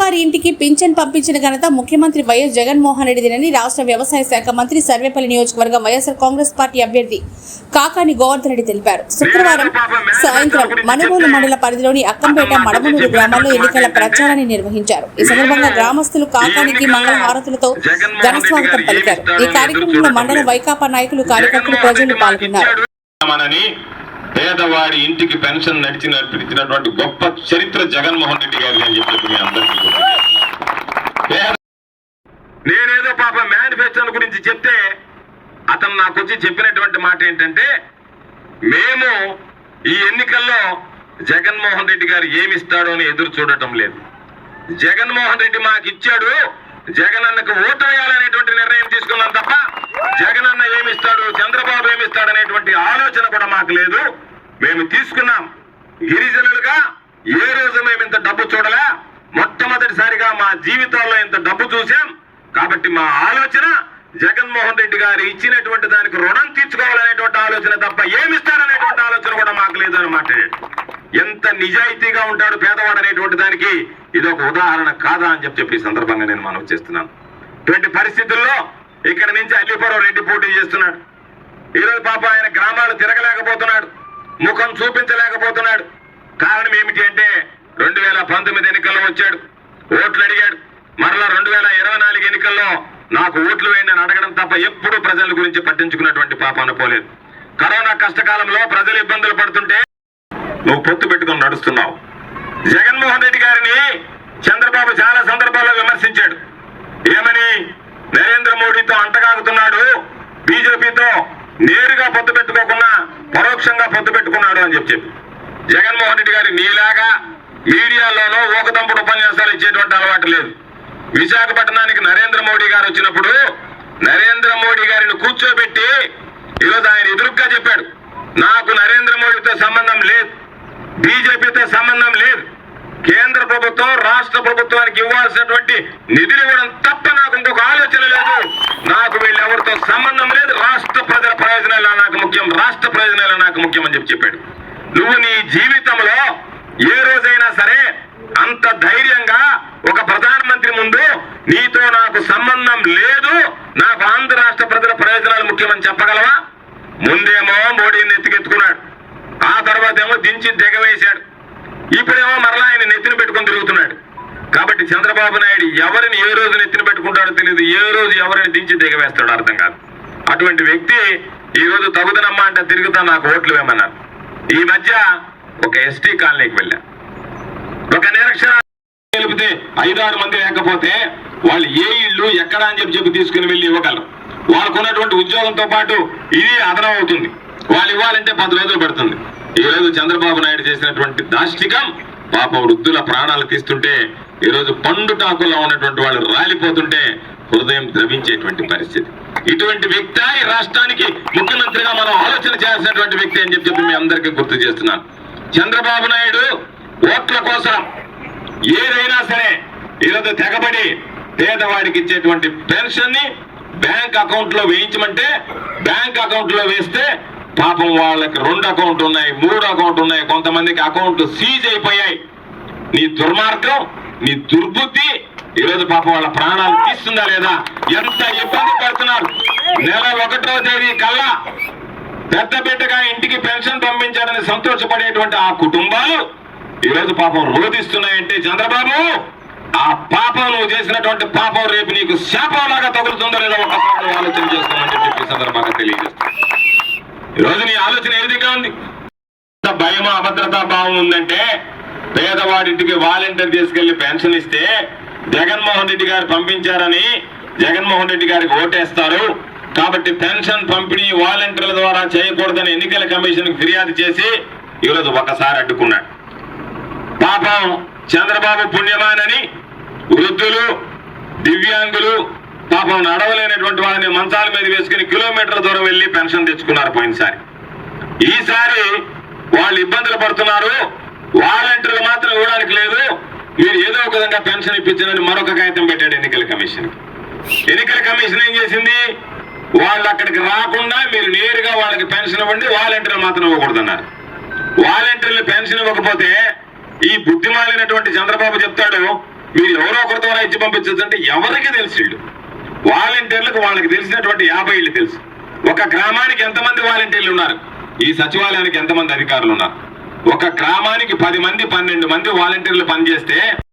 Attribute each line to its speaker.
Speaker 1: పేదవారి ఇంటికి పింఛన్ పంపించిన ఘనత ముఖ్యమంత్రి వైఎస్ జగన్మోహన్ రెడ్డిదేనని రాష్ట్ర వ్యవసాయ శాఖ మంత్రి సర్వేపల్లి నియోజకవర్గం వైఎస్ఆర్ కాంగ్రెస్ పార్టీ అభ్యర్థి కాకాని గోవర్ధన్ రెడ్డి తెలిపారు. శుక్రవారం సాయంత్రం మనుగోలు మండల పరిధిలోని అక్కంపేట మడమనూరు గ్రామాల్లో ఎన్నికల ప్రచారాన్ని నిర్వహించారు. ఈ సందర్భంగా గ్రామస్తులు కాకానికి మంగళ హారతులతో ఘనస్వాగతం పలికారు. ఈ కార్యక్రమంలో మండల వైకాపా నాయకులు కార్యకర్తలు ప్రజలు పాల్గొన్నారు.
Speaker 2: పేదవాడి ఇంటికి పెన్షన్ నడిచి నడిపించినటువంటి గొప్ప చరిత్ర జగన్మోహన్ రెడ్డి గారి అని చెప్పి మీ అందరికీ నేనేదో పాప మేనిఫెస్టోల గురించి చెప్తే అతను నాకు వచ్చి చెప్పినటువంటి మాట ఏంటంటే మేము ఈ ఎన్నికల్లో జగన్మోహన్ రెడ్డి గారు ఏమి ఇస్తాడో అని ఎదురు చూడటం లేదు. జగన్మోహన్ రెడ్డి మాకు ఇచ్చాడు జగన్ అన్నకు ఓటు వేయాలనేటువంటి నిర్ణయం తీసుకున్నాం తప్ప జగన్ అన్న ఏమిస్తాడు చంద్రబాబు ఏమిస్తాడు అనేటువంటి ఆలోచన కూడా మాకు లేదు. మేము తీసుకున్నాం. గిరిజనులుగా ఏ రోజు మేము ఇంత డబ్బు చూడలే? మొట్టమొదటిసారిగా మా జీవితాల్లో ఇంత డబ్బు చూసాం కాబట్టి మా ఆలోచన జగన్మోహన్ రెడ్డి గారు ఇచ్చినటువంటి దానికి రుణం తీర్చుకోవాలనేటువంటి ఆలోచన తప్ప ఏమిస్తారనేటువంటి ఆలోచన కూడా మాకు లేదు అనమాట ఎంత నిజాయితీగా ఉంటాడు పేదవాడు అనేటువంటి దానికి ఇది ఒక ఉదాహరణ కాదా అని చెప్పి చెప్పి సందర్భంగా నేను మనవి చేస్తున్నాను. ఇటువంటి పరిస్థితుల్లో ఇక్కడ నుంచి అల్లిపురం రెడ్డి పోటీ చేస్తున్నాడు. ఈరోజు పాప ఆయన గ్రామాలు తిరగలేకపోతున్నాడు. ముఖం చూపించలేకపోతున్నాడు. కారణం ఏమిటి అంటే రెండు వేల పంతొమ్మిది ఎన్నికల్లో వచ్చాడు. ఓట్లు అడిగాడు. మరలా రెండు వేల ఇరవై నాలుగు ఎన్నికల్లో నాకు ఓట్లు వేయండి అని అడగడం తప్ప ఎప్పుడూ ప్రజల గురించి పట్టించుకున్నటువంటి పాప అనుకోలేదు. కరోనా కష్టకాలంలో ప్రజలు ఇబ్బందులు పడుతుంటే నువ్వు పొత్తు పెట్టుకుని నడుస్తున్నావు. జగన్మోహన్ రెడ్డి గారిని చంద్రబాబు చాలా సందర్భాల్లో విమర్శించాడు. ఏమని? నరేంద్ర మోడీతో అంటగాగుతున్నాడు. బీజేపీతో నేరుగా పొత్తు పెట్టుకోకుండా పరోక్షంగా పొత్తు పెట్టుకున్నాడు అని చెప్పి చెప్పి. జగన్మోహన్ రెడ్డి గారి నీలాగా మీడియాలోనూ ఊకదంపుడు ఉపన్యాసాలు ఇచ్చేటువంటి అలవాటు లేదు. విశాఖపట్నానికి నరేంద్ర మోడీ గారు వచ్చినప్పుడు నరేంద్ర మోడీ గారిని కూర్చోబెట్టి ఈరోజు ఆయన ఎదురుగ్గా చెప్పాడు. నాకు నరేంద్ర మోడీతో సంబంధం లేదు. బీజేపీతో సంబంధం లేదు. కేంద్ర ప్రభుత్వం రాష్ట్ర ప్రభుత్వానికి ఇవ్వాల్సినటువంటి నిధులు ఇవ్వడం తప్ప నాకు ఇంకొక ఆలోచన లేదు. నాకు వీళ్ళెవరితో సంబంధం లేదు. రాష్ట్ర ప్రజల ప్రయోజనాలు నాకు ముఖ్యం. రాష్ట్ర ప్రయోజనాలు నాకు ముఖ్యం అని చెప్పి చెప్పాడు. నువ్వు నీ జీవితంలో ఏ రోజైనా సరే అంత ధైర్యంగా ఒక ప్రధానమంత్రి ముందు నీతో నాకు సంబంధం లేదు. నాకు ఆంధ్ర రాష్ట్ర ప్రజల ప్రయోజనాలు ముఖ్యమని చెప్పగలవా? ముందేమో మోడీని ఎత్తుకెత్తుకున్నాడు. ఆ తర్వాత ఏమో దించి దిగవేశాడు. ఇప్పుడేమో మరలా ఆయన నెత్తిన పెట్టుకొని తిరుగుతున్నాడు. కాబట్టి చంద్రబాబు నాయుడు ఎవరిని ఏ రోజు నెత్తిన పెట్టుకుంటాడో తెలియదు ఏ రోజు ఎవరిని దించి దిగవేస్తాడో అర్థం కాదు. అటువంటి వ్యక్తి ఈ రోజు తగుదనమ్మా అంటే తిరుగుతా నాకు ఓట్లు వేయమన్నారు. ఈ మధ్య ఒక ఎస్టీ కాలనీకి వెళ్ళా. ఒక నిరక్షర తెలిపితే ఐదారు మంది లేకపోతే వాళ్ళు ఏ ఇల్లు ఎక్కడ అని చెప్పి చెప్పి తీసుకుని వెళ్ళి ఇవ్వగలరు. వాళ్ళకున్నటువంటి ఉద్యోగంతో పాటు ఇది అదనం అవుతుంది వాళ్ళు ఇవ్వాలంటే పది రోజులు పడుతుంది. ఈ రోజు చంద్రబాబు నాయుడు చేసినటువంటి దాష్టికం పాప వృద్ధుల ప్రాణాలు తీస్తుంటే ఈ రోజు పండు టాకుల్లో ఉన్నటువంటి వాళ్ళు రాలిపోతుంటే హృదయం ద్రవించేటువంటి పరిస్థితి. ఇటువంటి వ్యక్తి ఈ రాష్ట్రానికి ముఖ్యమంత్రిగా మనం ఆలోచన చేయాల్సినటువంటి వ్యక్తి అని చెప్పి చెప్పి మీ అందరికీ గుర్తు చేస్తున్నాను. చంద్రబాబు నాయుడు ఓట్ల కోసం ఏదైనా సరే ఈరోజు తెగబడి పేదవాడికి ఇచ్చేటువంటి పెన్షన్ని బ్యాంక్ అకౌంట్లో వేయించమంటే బ్యాంక్ అకౌంట్లో వేస్తే పాపం వాళ్ళకి రెండు అకౌంట్ ఉన్నాయి మూడు అకౌంట్ ఉన్నాయి కొంతమందికి అకౌంట్ సీజ్ అయిపోయాయి. నీ దుర్మార్గం నీ దుర్బుద్ధి ఈరోజు పాపం వాళ్ళ ప్రాణాలు తీస్తుందా లేదా? ఎంత ఇబ్బంది పడుతున్నారు? నెల ఒకటో తేదీ కల్లా పెద్ద బిడ్డగా ఇంటికి పెన్షన్ పంపించాలని సంతోషపడేటువంటి ఆ కుటుంబాలు ఈ రోజు పాపం రోధిస్తున్నాయంటే చంద్రబాబు ఆ పాపం నువ్వు చేసినటువంటి పాపం రేపు నీకు శాపంలాగా తగులుతుందో లేదో ఒకసారి ఆలోచన చేస్తామని చెప్పి సందర్భంగా తెలియజేస్తాను ఈరోజు నీ ఆలోచన ఏ విధంగా ఉంది? భయం అభద్రతా భావం ఉందంటే పేదవాడింటికి వాలంటీర్ తీసుకెళ్ళి పెన్షన్ ఇస్తే జగన్మోహన్ రెడ్డి గారు పంపించారని జగన్మోహన్ రెడ్డి గారికి ఓటేస్తారు. కాబట్టి పెన్షన్ పంపిణీ వాలంటీర్ల ద్వారా చేయకూడదని ఎన్నికల కమిషన్ ఫిర్యాదు చేసి ఈరోజు ఒకసారి అడ్డుకున్నాడు. పాపం చంద్రబాబు పుణ్యమానని వృద్ధులు దివ్యాంగులు పాపం నడవలేనటువంటి వాళ్ళని మంచాల మీద వేసుకుని కిలోమీటర్ల దూరం వెళ్ళి పెన్షన్ తెచ్చుకున్నారు పోయినసారి. ఈసారి వాళ్ళు ఇబ్బందులు పడుతున్నారు. వాలంటీర్లు మాత్రం ఇవ్వడానికి లేదు. మీరు ఏదో ఒక విధంగా పెన్షన్ ఇప్పించారని మరొక కాగితం పెట్టాడు ఎన్నికల కమిషన్. ఎన్నికల కమిషన్ ఏం చేసింది? వాళ్ళు అక్కడికి రాకుండా మీరు నేరుగా వాళ్ళకి పెన్షన్ ఇవ్వండి వాలంటీర్లు మాత్రం ఇవ్వకూడదన్నారు. వాలంటీర్లు పెన్షన్ ఇవ్వకపోతే ఈ బుద్ధిమాలినటువంటి చంద్రబాబు చెప్తాడు మీరు ఎవరో ఒకరితో ఇచ్చి పంపించచ్చు అంటే ఎవరికి తెలుసు వీళ్ళు. వాలంటీర్లకు వాళ్ళకి తెలిసినటువంటి యాభై ఇళ్ళు తెలుసు. ఒక గ్రామానికి ఎంతమంది వాలంటీర్లు ఉన్నారు? ఈ సచివాలయానికి ఎంతమంది అధికారులు ఉన్నారు? ఒక గ్రామానికి పది మంది పన్నెండు మంది వాలంటీర్లు పనిచేస్తే